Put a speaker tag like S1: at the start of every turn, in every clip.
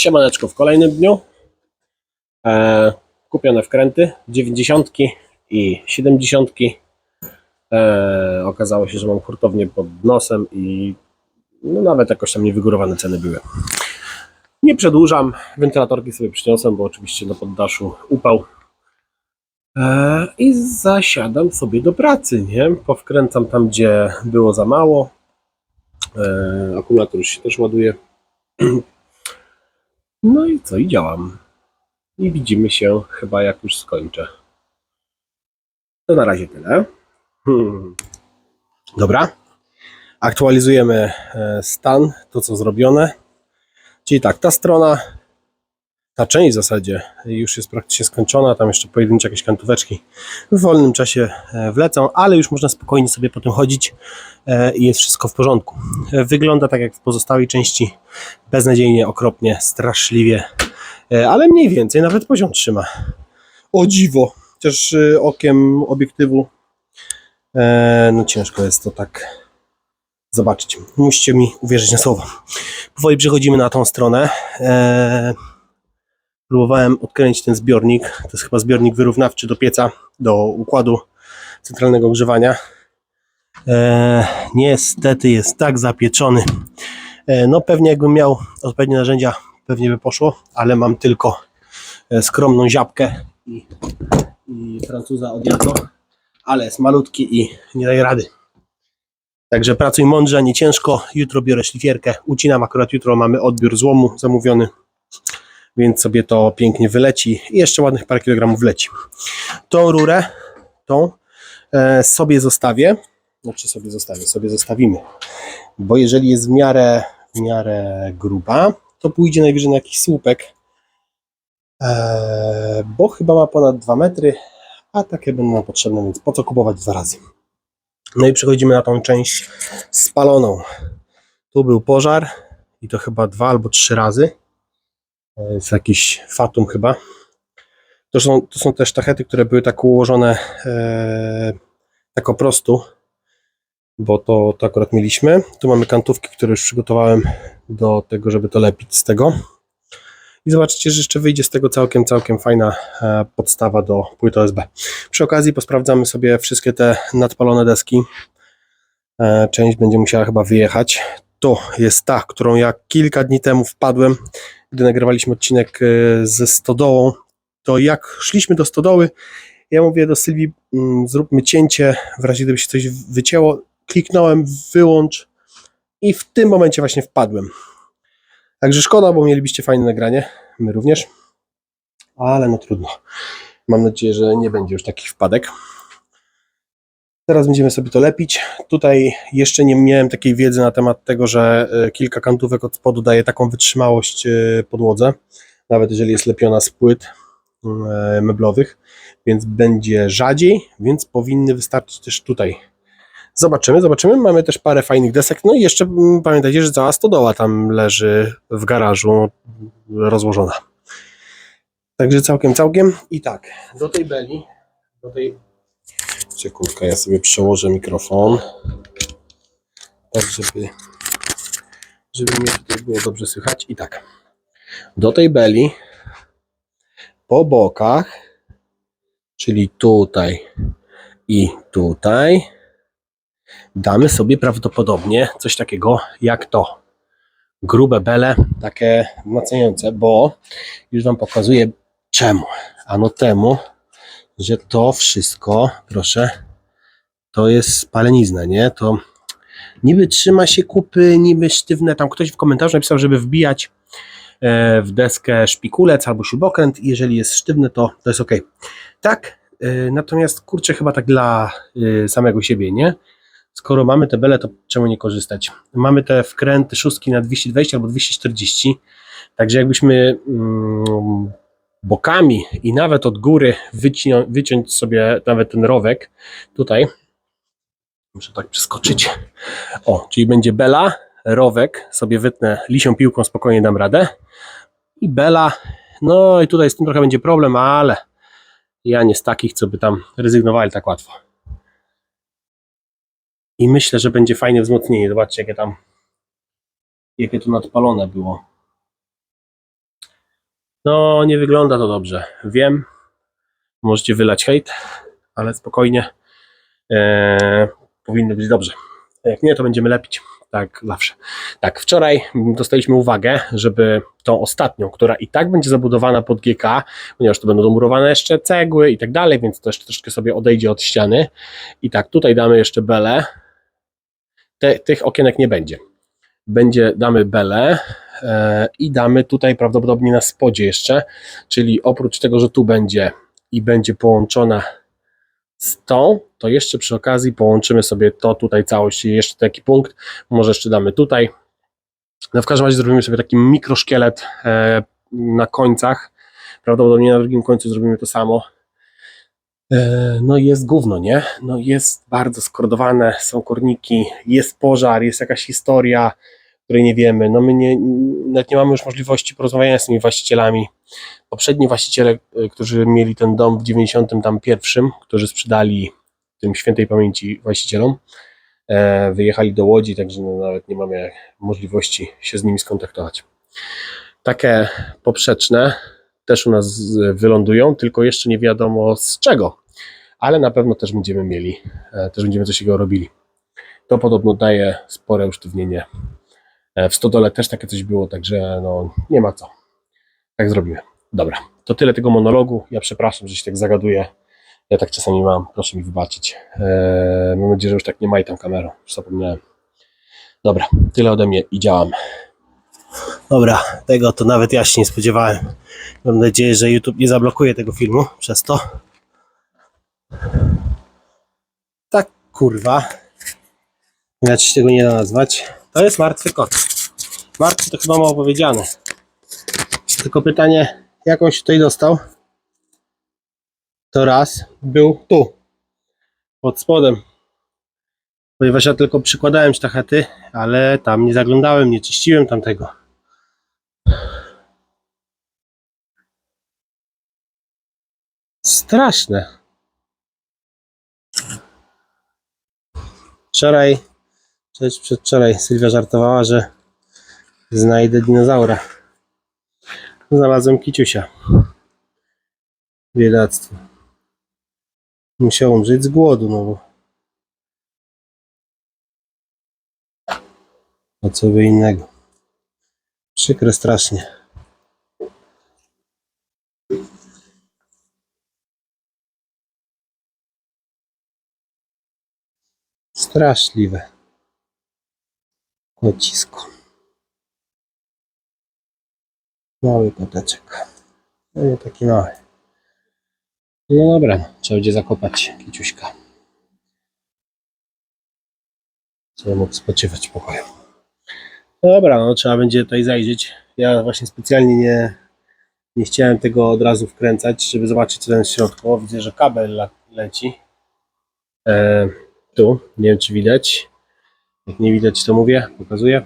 S1: Siemaneczko w kolejnym dniu. E, kupione wkręty 90 i 70. E, okazało się, że mam hurtownię pod nosem i no, nawet jakoś tam niewygórowane ceny były. Nie przedłużam, wentylatorki sobie przyniosłem, bo oczywiście na poddaszu upał. E, I zasiadam sobie do pracy, nie? Powkręcam tam, gdzie było za mało. E, akumulator już się też ładuje. No i co? I działam. I widzimy się chyba jak już skończę. To na razie tyle. Hmm. Dobra. Aktualizujemy e, stan, to co zrobione. Czyli tak, ta strona, ta część w zasadzie już jest praktycznie skończona. Tam jeszcze pojedyncze jakieś kantóweczki w wolnym czasie e, wlecą, ale już można spokojnie sobie po tym chodzić e, i jest wszystko w porządku. E, Wygląda tak jak w pozostałej części, beznadziejnie, okropnie, straszliwie, ale mniej więcej nawet poziom trzyma. O dziwo, chociaż okiem obiektywu no ciężko jest to tak zobaczyć. Musicie mi uwierzyć na słowo. Powoli przechodzimy na tą stronę. Próbowałem odkręcić ten zbiornik. To jest chyba zbiornik wyrównawczy do pieca, do układu centralnego grzewania. E, niestety jest tak zapieczony. E, no pewnie jakbym miał odpowiednie narzędzia, pewnie by poszło, ale mam tylko e, skromną ziapkę i, i Francuza od ale jest malutki i nie daje rady. Także pracuj mądrze, nie ciężko. Jutro biorę szlifierkę, ucinam. Akurat jutro mamy odbiór złomu zamówiony, więc sobie to pięknie wyleci i jeszcze ładnych parę kilogramów wleci. Tą rurę, tą e, sobie zostawię. Znaczy sobie zostawię, sobie zostawimy. Bo jeżeli jest w miarę, w miarę gruba, to pójdzie najwyżej na jakiś słupek. E, bo chyba ma ponad 2 metry, a takie będą nam potrzebne, więc po co kupować dwa razy? No i przechodzimy na tą część spaloną. Tu był pożar i to chyba dwa albo trzy razy. To jest jakiś fatum chyba. To są, to są te sztachety, które były tak ułożone e, tak po prostu, bo to, to akurat mieliśmy. Tu mamy kantówki, które już przygotowałem do tego, żeby to lepić z tego. I zobaczcie, że jeszcze wyjdzie z tego całkiem, całkiem fajna e, podstawa do płyty OSB. Przy okazji posprawdzamy sobie wszystkie te nadpalone deski. E, Część będzie musiała chyba wyjechać. To jest ta, którą ja kilka dni temu wpadłem, gdy nagrywaliśmy odcinek e, ze stodołą. To jak szliśmy do stodoły, ja mówię do Sylwii, mm, zróbmy cięcie, w razie gdyby się coś wycięło. Kliknąłem wyłącz i w tym momencie właśnie wpadłem. Także szkoda, bo mielibyście fajne nagranie, my również, ale no trudno. Mam nadzieję, że nie będzie już takich wpadek. Teraz będziemy sobie to lepić. Tutaj jeszcze nie miałem takiej wiedzy na temat tego, że e, kilka kantówek od spodu daje taką wytrzymałość e, podłodze, nawet jeżeli jest lepiona z płyt e, meblowych, więc będzie rzadziej, więc powinny wystarczyć też tutaj. Zobaczymy, zobaczymy. Mamy też parę fajnych desek. No i jeszcze mm, pamiętajcie, że cała stodoła tam leży w garażu rozłożona. Także całkiem, całkiem. I tak, do tej beli, do tej... Sekundkę, ja sobie przełożę mikrofon. Tak, żeby, żeby mnie tutaj było dobrze słychać. I tak, do tej beli po bokach, czyli tutaj i tutaj, damy sobie prawdopodobnie coś takiego jak to. Grube bele, takie wzmacniające, bo już Wam pokazuję czemu. Ano temu, że to wszystko, proszę, to jest spalenizna, nie? To niby trzyma się kupy, niby sztywne. Tam ktoś w komentarzu napisał, żeby wbijać e, w deskę szpikulec albo śrubokręt. Jeżeli jest sztywny, to, to jest ok. Tak, e, natomiast kurczę, chyba tak dla e, samego siebie, nie? skoro mamy te bele, to czemu nie korzystać? Mamy te wkręty szóstki na 220 albo 240, także jakbyśmy mm, bokami i nawet od góry wycią, wyciąć sobie nawet ten rowek, tutaj, muszę tak przeskoczyć, o, czyli będzie bela, rowek, sobie wytnę lisią piłką, spokojnie dam radę i bela, no i tutaj z tym trochę będzie problem, ale ja nie z takich, co by tam rezygnowali tak łatwo. I myślę, że będzie fajne wzmocnienie. Zobaczcie, jakie tam, jakie tu nadpalone było. No, nie wygląda to dobrze. Wiem, możecie wylać hejt, ale spokojnie. Eee, powinno być dobrze. A jak nie, to będziemy lepić. Tak, zawsze. Tak, wczoraj dostaliśmy uwagę, żeby tą ostatnią, która i tak będzie zabudowana pod GK, ponieważ to będą murowane jeszcze cegły i tak dalej, więc to jeszcze troszkę sobie odejdzie od ściany. I tak, tutaj damy jeszcze belę. Te, tych okienek nie będzie. Będzie, damy belę i damy tutaj prawdopodobnie na spodzie jeszcze, czyli oprócz tego, że tu będzie i będzie połączona z tą, to jeszcze przy okazji połączymy sobie to tutaj całość i jeszcze taki punkt, może jeszcze damy tutaj. No w każdym razie zrobimy sobie taki mikroszkielet e, na końcach, prawdopodobnie na drugim końcu zrobimy to samo. E, No jest gówno, nie? No jest bardzo skordowane, są korniki, jest pożar, jest jakaś historia, której nie wiemy. No my nie, nawet nie mamy już możliwości porozmawiania z tymi właścicielami. Poprzedni właściciele, e, którzy mieli ten dom w 91, którzy sprzedali tym świętej pamięci właścicielom, e, wyjechali do Łodzi, także no nawet nie mamy możliwości się z nimi skontaktować. Takie poprzeczne też u nas z- wylądują, tylko jeszcze nie wiadomo z czego, ale na pewno też będziemy mieli, e, też będziemy coś takiego robili. To podobno daje spore usztywnienie. E, W stodole też takie coś było, także no nie ma co. Tak zrobimy. Dobra, to tyle tego monologu. Ja przepraszam, że się tak zagaduję. Ja tak czasami mam, proszę mi wybaczyć. Eee, mam nadzieję, że już tak nie maj tam kamerą, już zapomniałem. Dobra, tyle ode mnie i działam. Dobra, tego to nawet ja się nie spodziewałem. Mam nadzieję, że YouTube nie zablokuje tego filmu przez to. Tak, kurwa. Inaczej tego nie da nazwać. To jest martwy kot. Martwy to chyba mało powiedziane. Tylko pytanie, jak on się tutaj dostał? To raz był tu, pod spodem. Ponieważ ja tylko przykładałem sztachety, ale tam nie zaglądałem, nie czyściłem tamtego. Straszne. Wczoraj, też przedwczoraj Sylwia żartowała, że znajdę dinozaura. Znalazłem kiciusia. Biedactwo. Musiał umrzeć z głodu, no bo... A co by innego. Przykre strasznie. Straszliwe. Kocisko. Mały koteczek. No nie taki mały. No dobra, trzeba będzie zakopać kiciuśka. Trzeba mógł spoczywać w pokoju. Dobra, no trzeba będzie tutaj zajrzeć. Ja właśnie specjalnie nie, nie chciałem tego od razu wkręcać, żeby zobaczyć co jest w środku. Widzę, że kabel le- leci. E, tu, nie wiem czy widać. Jak nie widać to mówię, pokazuję.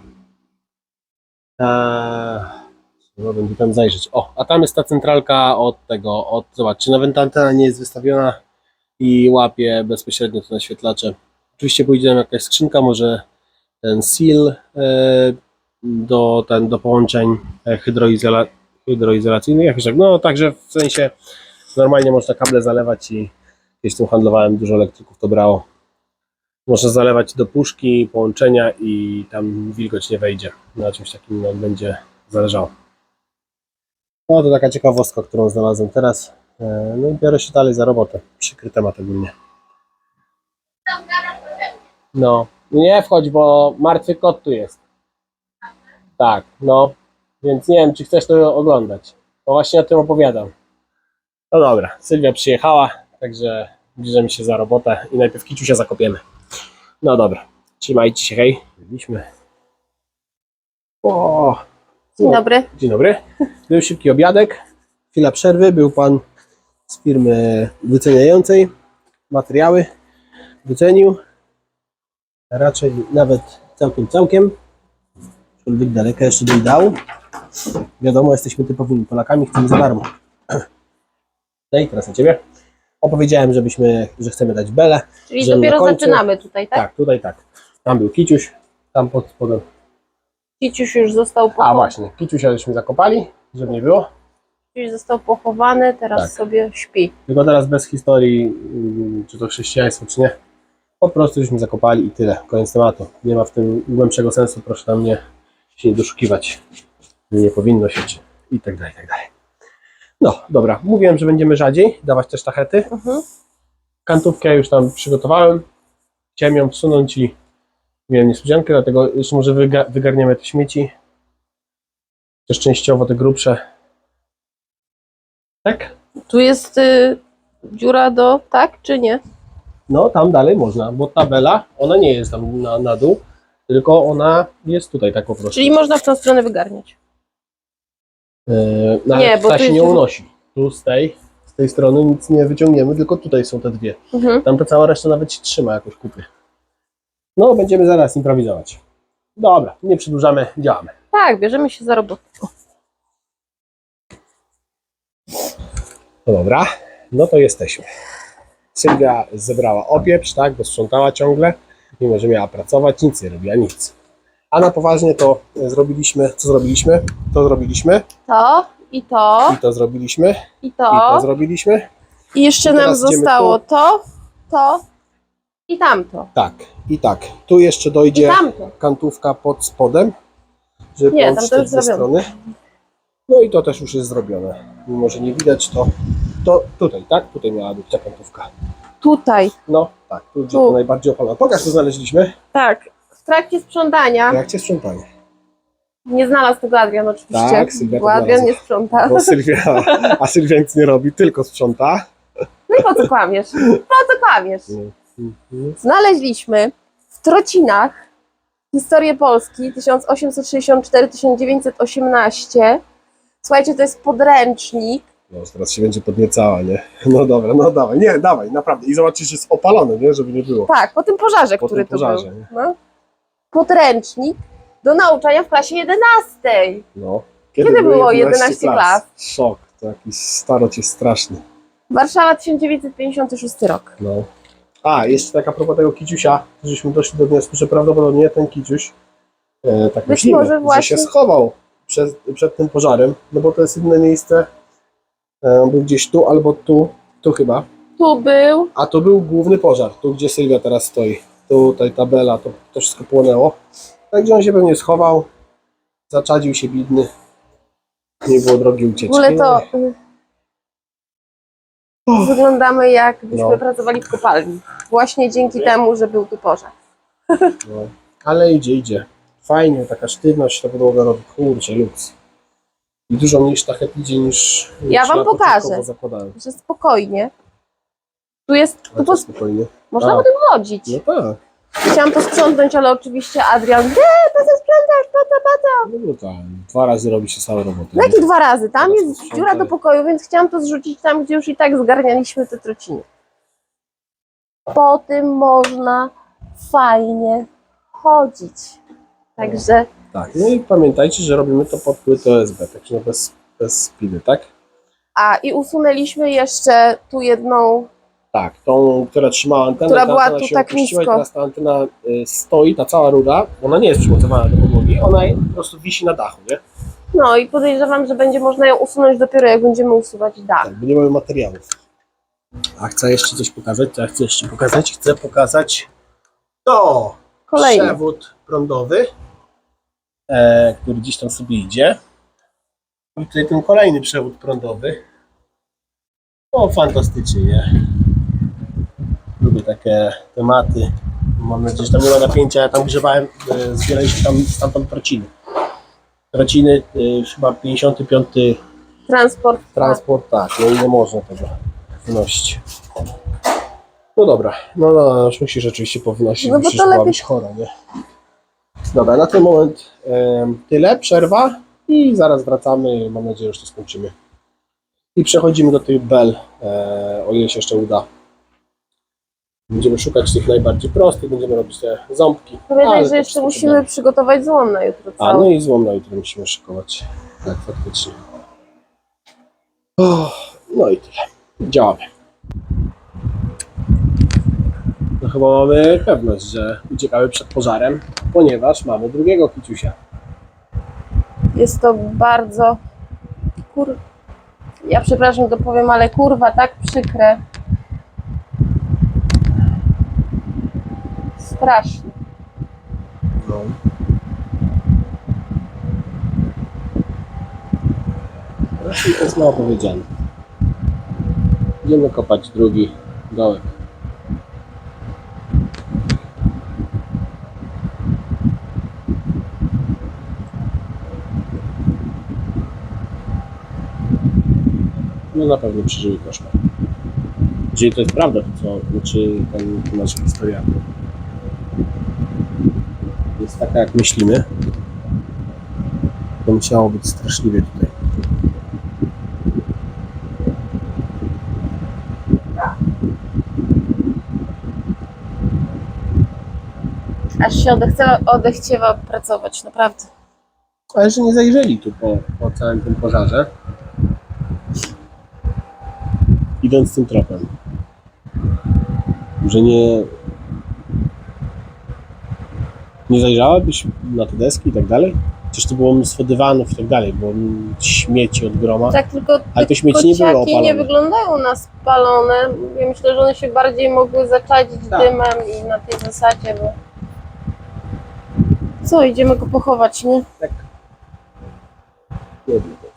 S1: A, no będzie tam zajrzeć. O, a tam jest ta centralka od tego, od, zobacz, czy nawet antena nie jest wystawiona i łapie bezpośrednio to naświetlacze. Oczywiście pójdzie nam jakaś skrzynka, może ten seal e, do, ten, do połączeń e, hydroizola, hydroizolacyjnych, jakoś tak, no także w sensie normalnie można kable zalewać i kiedyś tym handlowałem, dużo elektryków to brało. Można zalewać do puszki, połączenia i tam wilgoć nie wejdzie. Na czymś takim będzie zależało. No to taka ciekawostka, którą znalazłem teraz. E, No i biorę się dalej za robotę. Przykry temat ogólnie. No, nie wchodź, bo martwy kot tu jest. Tak, no. Więc nie wiem, czy chcesz to oglądać. Bo właśnie o tym opowiadam. No dobra, Sylwia przyjechała, także bierzemy się za robotę i najpierw kiciusia zakopiemy. No dobra, trzymajcie się, hej. Byliśmy. O,
S2: Dzień dobry.
S1: Dzień dobry. Był szybki obiadek, chwila przerwy. Był pan z firmy wyceniającej materiały. Wycenił. Raczej nawet całkiem, całkiem. Aczkolwiek daleka jeszcze do ideału. Wiadomo, jesteśmy typowymi Polakami, chcemy za darmo. I teraz na ciebie. Opowiedziałem, żebyśmy, że chcemy dać belę.
S2: Czyli
S1: Że na
S2: dopiero
S1: końcu-
S2: zaczynamy tutaj, tak?
S1: Tak, tutaj tak. Tam był kiciuś, tam pod spodem.
S2: Kiciuś już został po...
S1: A właśnie, kiciusia żeśmy zakopali, żeby nie było.
S2: Gdzieś został pochowany, teraz
S1: Tak.
S2: sobie śpi.
S1: Tylko teraz bez historii, mm, czy to chrześcijaństwo, czy nie. Po prostu żeśmy zakopali i tyle. Koniec tematu. Nie ma w tym głębszego sensu. Proszę tam nie, się nie doszukiwać. Nie powinno się, czy i tak dalej, i tak dalej. No, dobra. Mówiłem, że będziemy rzadziej dawać te sztachety.
S2: Mhm.
S1: Kantówkę już tam przygotowałem. Chciałem ją wsunąć i miałem niespodziankę, dlatego już może wyga- wygarniemy te śmieci. Też częściowo te grubsze. Tak?
S2: Tu jest y, dziura do, tak czy nie?
S1: No, tam dalej można, bo tabela, ona nie jest tam na, na dół, tylko ona jest tutaj tak po prostu.
S2: Czyli można w tą stronę wygarniać.
S1: Yy, no,
S2: Nie, bo
S1: ta się
S2: jest-
S1: nie unosi. Tu z tej, z tej strony nic nie wyciągniemy, tylko tutaj są te dwie.
S2: Mhm.
S1: Tam ta cała reszta nawet się trzyma jakoś kupy. No, będziemy zaraz improwizować. Dobra, nie przedłużamy, działamy.
S2: Tak, bierzemy się za robotę.
S1: No dobra, no to jesteśmy. Sylwia zebrała opieprz, tak, bo sprzątała ciągle, mimo że miała pracować, nic nie robiła, nic. A na poważnie to zrobiliśmy, co zrobiliśmy? To zrobiliśmy,
S2: To i to
S1: i to zrobiliśmy,
S2: i
S1: i to
S2: to.
S1: zrobiliśmy.
S2: I jeszcze
S1: I
S2: nam zostało to, to i tamto.
S1: Tak, i tak. Tu jeszcze dojdzie kantówka pod spodem, żeby
S2: Nie, tam to już zrobione.
S1: strony. No i to też już jest zrobione. Mimo, że nie widać, to, to tutaj, tak? Tutaj miała być ta kantówka.
S2: Tutaj.
S1: No, tak, tu gdzie
S2: Tu.
S1: to najbardziej opalone. Pokaż, co znaleźliśmy.
S2: Tak. W trakcie sprzątania
S1: Jak cię sprzątanie?
S2: nie znalazł tego Adrian oczywiście.
S1: Tak, Sylwia to
S2: bo Adrian
S1: znalazła.
S2: nie sprząta.
S1: Bo Sylwia, a Sylwia nic nie robi, tylko sprząta.
S2: No i po co kłamiesz? Po co kłamiesz?
S1: Mhm.
S2: Znaleźliśmy w Trocinach historię Polski 1864-1918. Słuchajcie, to jest podręcznik.
S1: No, teraz się będzie podniecała, nie? No dobra, no dawaj, nie, dawaj, naprawdę. I zobaczysz, że jest opalony, nie? Żeby nie było.
S2: Tak, po tym pożarze,
S1: Po
S2: który
S1: tym
S2: tu
S1: pożarze,
S2: był.
S1: nie?
S2: No. Podręcznik do nauczania w klasie 11.
S1: No.
S2: Kiedy było 11 klas?
S1: Szok, to jakiś starość jest straszny.
S2: Warszawa 1956 rok.
S1: No. A, jeszcze tak a propos tego kiciusia, żeśmy doszli do wniosku, że prawdopodobnie ten kiciuś, e, tak
S2: Być
S1: myślimy,
S2: może
S1: że
S2: właśnie-
S1: się schował przed, przed tym pożarem, no bo to jest inne miejsce, e, on był gdzieś tu albo tu, tu chyba,
S2: Tu był,
S1: a to był główny pożar, tu gdzie Sylwia teraz stoi, tutaj tabela, to, to wszystko płonęło, także on się pewnie schował, zaczadził się bidny, nie było drogi
S2: w
S1: ucieczki.
S2: ogóle to wyglądamy jakbyśmy
S1: No.
S2: pracowali w kopalni. Właśnie dzięki temu, że był tu pożar.
S1: No, ale idzie, idzie. Fajnie, taka sztywność ta podłoga robi. Kurczę, luks. I dużo mniej sztachet idzie niż, niż
S2: Ja wam pokażę. Że spokojnie. Tu jest, tu po,
S1: to spokojnie.
S2: można
S1: A.
S2: po tym chodzić.
S1: No tak.
S2: Chciałam to sprzątnąć, ale oczywiście Adrian, nie, po co sprzątasz, po co, po co?
S1: No, no tak. Dwa razy robi się całe roboty.
S2: No jakie dwa razy? Tam
S1: Teraz
S2: jest
S1: sprzątaj.
S2: dziura do pokoju, więc chciałam to zrzucić tam, gdzie już i tak zgarnialiśmy te trociny. Po tym można fajnie chodzić. Także
S1: Tak. No i pamiętajcie, że robimy to pod płytę OSB, także no bez, bez spiny, tak?
S2: A i usunęliśmy jeszcze tu jedną.
S1: Tak, tą, która trzymała antenę,
S2: Która
S1: ta
S2: była
S1: antena
S2: tu
S1: się
S2: tak
S1: opuściła i
S2: nisko.
S1: teraz ta antena y, stoi, ta cała rura, ona nie jest przymocowana do podłogi, ona po prostu wisi na dachu, nie?
S2: No i podejrzewam, że będzie można ją usunąć dopiero jak będziemy usuwać dach.
S1: Tak, bo nie mamy materiałów. A chcę jeszcze coś pokazać, co ja chcę jeszcze pokazać? Chcę pokazać to
S2: Kolejny.
S1: przewód prądowy, e, który gdzieś tam sobie idzie. I tutaj ten kolejny przewód prądowy. O, fantastycznie, nie? Lubię takie tematy. Mam nadzieję, że tam nie ma napięcia. Ja tam grzewałem, e, zbieraliśmy tam stamtąd trociny. Trociny, e, chyba 55
S2: Transport.
S1: Transport tak, no i nie można tego wynosić. No dobra, no, no, no już musisz rzeczywiście powynosić,
S2: No bo
S1: była
S2: lepiej-
S1: być chora, nie? Dobra, na ten moment em, tyle, przerwa i zaraz wracamy, mam nadzieję, że to skończymy. I przechodzimy do tych bel, e, o ile się jeszcze uda. Będziemy szukać tych najbardziej prostych, będziemy robić te ząbki.
S2: Pamiętaj, że jeszcze musimy przygotować złom na jutro
S1: A, no i złom na jutro musimy szykować. Tak, faktycznie. O, no i tyle. Działamy. No chyba mamy pewność, że uciekamy przed pożarem, ponieważ mamy drugiego kiciusia.
S2: Jest to bardzo kur... Ja przepraszam, to powiem, ale kurwa, tak przykre. Strasznie.
S1: No. Właśnie to jest mało powiedziane. Idziemy kopać drugi dołek. No na pewno przeżyły koszmar. Jeżeli to jest prawda, to co, znaczy ten, ta nasza historia jest taka jak myślimy, to musiało być straszliwie tutaj.
S2: Aż się odechciewa, odechciewa pracować, naprawdę.
S1: Ale że nie zajrzeli tu po, po całym tym pożarze. Idąc tym tropem. Że nie. Nie zajrzałabyś na te deski i tak dalej? Przecież to było mnóstwo dywanów i tak dalej, było śmieci od groma.
S2: Tak, tylko
S1: Ale
S2: te
S1: śmieci nie były
S2: kociaki nie
S1: opalone.
S2: wyglądają na spalone. Ja myślę, że one się bardziej mogły zaczadzić
S1: Tak.
S2: dymem i na tej zasadzie, bo... Co, idziemy go pochować, nie?
S1: Jedno to.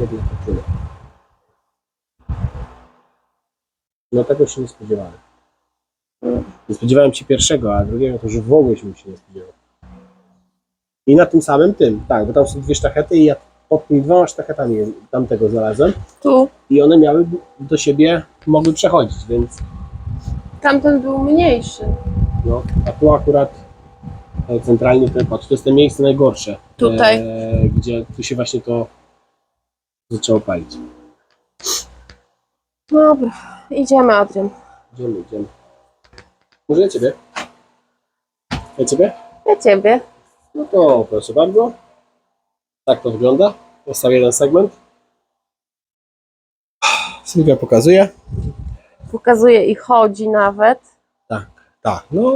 S1: Jedno to tyle. No tego się nie spodziewałem. Nie spodziewałem się pierwszego, a drugiego to już w ogóle się nie spodziewał. I na tym samym tym, tak, bo tam są dwie sztachety i ja pod tymi dwoma sztachetami tamtego znalazłem
S2: Tu.
S1: i one miały do siebie, mogły przechodzić, więc
S2: Tamten był mniejszy.
S1: no, a tu akurat e, centralnie ten patrz, to jest to miejsce najgorsze.
S2: Tutaj.
S1: E, gdzie tu się właśnie to zaczęło palić.
S2: Dobra, idziemy, Adrian.
S1: Idziemy, idziemy. Może ja ciebie? Ja ciebie?
S2: Ja ciebie.
S1: No to proszę bardzo. Tak to wygląda. Postawię jeden segment. Sylwia pokazuje.
S2: Pokazuje i chodzi nawet.
S1: Tak, no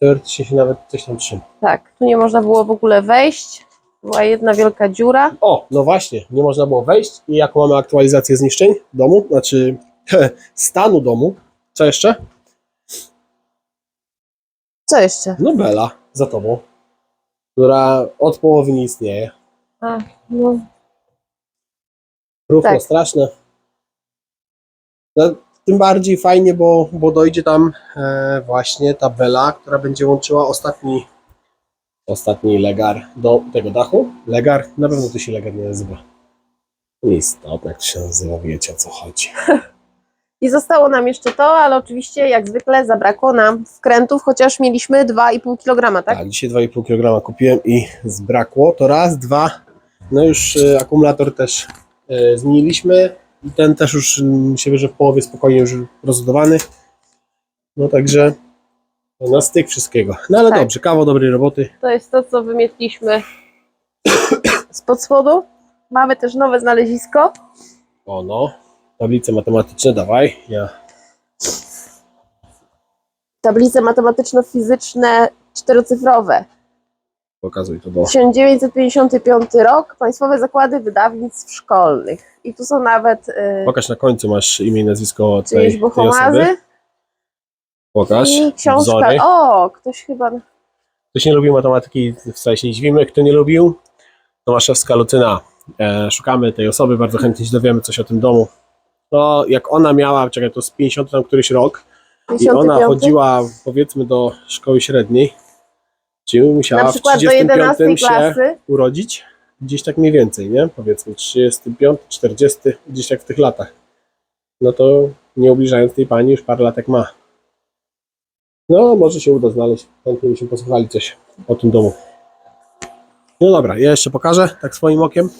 S1: teoretycznie się nawet coś tam trzyma.
S2: Tak, tu nie można było w ogóle wejść. Była jedna wielka dziura.
S1: O, no właśnie, nie można było wejść i jaką mamy aktualizację zniszczeń domu, znaczy stanu domu. Co jeszcze? No Bela, za tobą, która od połowy nie istnieje.
S2: A, no,
S1: Równo
S2: Tak.
S1: straszne. No, tym bardziej fajnie, bo, bo dojdzie tam e, właśnie ta bela, która będzie łączyła ostatni ostatni legar do tego dachu. Legar, na pewno to się legar nie nazywa. Nieistotne, jak to się nazywa, wiecie o co chodzi.
S2: I zostało nam jeszcze to, ale oczywiście jak zwykle zabrakło nam wkrętów, chociaż mieliśmy 2,5 kg, tak?
S1: Tak, dzisiaj 2,5 kg kupiłem i zbrakło. To raz, dwa. No już e, akumulator też e, zmieniliśmy. I ten też już mm, się że w połowie spokojnie już rozładowany. No także na styk wszystkiego. No ale
S2: Tak.
S1: dobrze, kawał dobrej roboty.
S2: To jest to, co wymietliśmy spod spodu. Mamy też nowe znalezisko.
S1: O no, tablice matematyczne, dawaj. Ja.
S2: Tablice matematyczno-fizyczne czterocyfrowe.
S1: Pokazuj to do.
S2: 1955 rok. Państwowe Zakłady Wydawnictw Szkolnych. I tu są nawet y,
S1: Pokaż na końcu, masz imię i nazwisko tej, tej osoby. Pokaż.
S2: i książka.
S1: Wzory.
S2: O, ktoś chyba...
S1: Ktoś nie lubił matematyki, wcale się nie dziwimy. Kto nie lubił, Tomaszewska Lucyna. E, szukamy tej osoby, bardzo chętnie się dowiemy coś o tym domu. No, jak ona miała, czekaj, to z 50 tam któryś rok i ona
S2: 55.
S1: chodziła powiedzmy do szkoły średniej, czyli musiała
S2: Na
S1: w
S2: przykład do
S1: 35
S2: 11
S1: się
S2: klasy.
S1: urodzić, gdzieś tak mniej więcej, nie? Powiedzmy 35, 40, gdzieś tak w tych latach. No to nie ubliżając tej pani, już parę latek ma. No, może się uda znaleźć. Chętnie byśmy posłuchali coś o tym domu. No dobra, ja jeszcze pokażę tak swoim okiem.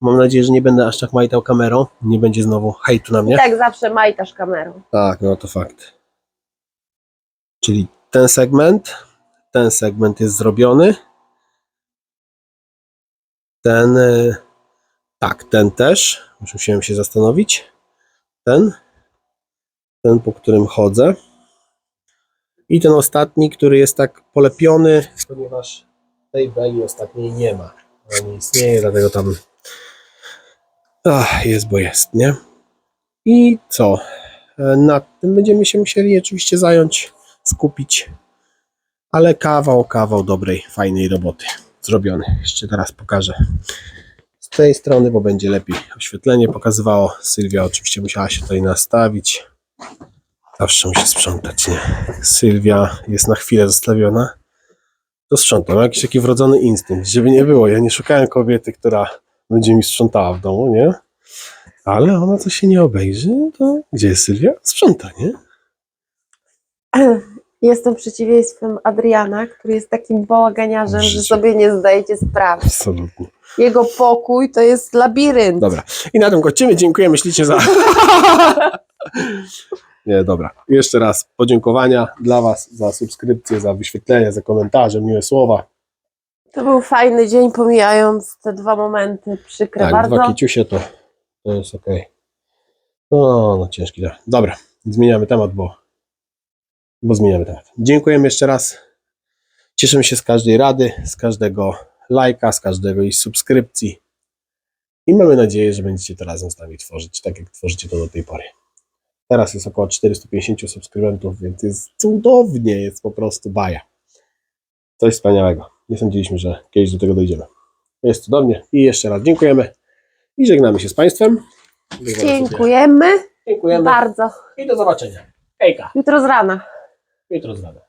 S1: Mam nadzieję, że nie będę aż tak majtał kamerą. Nie będzie znowu hejtu na mnie.
S2: I tak zawsze majtasz kamerą.
S1: Tak, no to fakt. Czyli ten segment, ten segment jest zrobiony. Ten, y, tak, ten też. Musiałem się zastanowić. Ten, ten, po którym chodzę. I ten ostatni, który jest tak polepiony, ponieważ tej beli ostatniej nie ma. Ona nie istnieje, dlatego tam Ach, jest, bo jest, nie? I co? E, Nad tym będziemy się musieli oczywiście zająć, skupić. Ale kawał, kawał dobrej, fajnej roboty zrobiony. Jeszcze teraz pokażę z tej strony, bo będzie lepiej oświetlenie pokazywało. Sylwia oczywiście musiała się tutaj nastawić. Zawsze musi sprzątać, nie? Sylwia jest na chwilę zostawiona. To sprzątam. Jakiś taki wrodzony instynkt, żeby nie było. Ja nie szukałem kobiety, która będzie mi sprzątała w domu, nie? Ale ona co się nie obejrzy, to gdzie jest Sylwia? Sprząta, nie?
S2: Jestem przeciwieństwem Adriana, który jest takim bałaganiarzem, że sobie nie zdajecie sprawy.
S1: Absolutnie.
S2: Jego pokój to jest labirynt.
S1: Dobra. I na tym kończymy. Dziękujemy ślicznie za... Nie, dobra. Jeszcze raz podziękowania dla Was za subskrypcję, za wyświetlenie, za komentarze, miłe słowa.
S2: To był fajny dzień, pomijając te dwa momenty przykre
S1: Tak,
S2: bardzo.
S1: dwa kiciusie to, to jest ok. No, no ciężki. tak. Dobra, zmieniamy temat, bo, bo zmieniamy temat. Dziękujemy jeszcze raz. Cieszymy się z każdej rady, z każdego lajka, z każdego i subskrypcji. I mamy nadzieję, że będziecie to razem z nami tworzyć, tak jak tworzycie to do tej pory. Teraz jest około 450 subskrybentów, więc jest cudownie, jest po prostu baja. Coś wspaniałego. Nie sądziliśmy, że kiedyś do tego dojdziemy. Jest cudownie i jeszcze raz dziękujemy i żegnamy się z Państwem.
S2: Dziękujemy
S1: Dziękujemy
S2: bardzo.
S1: i do zobaczenia. Hejka,
S2: Jutro z rana.
S1: jutro z rana.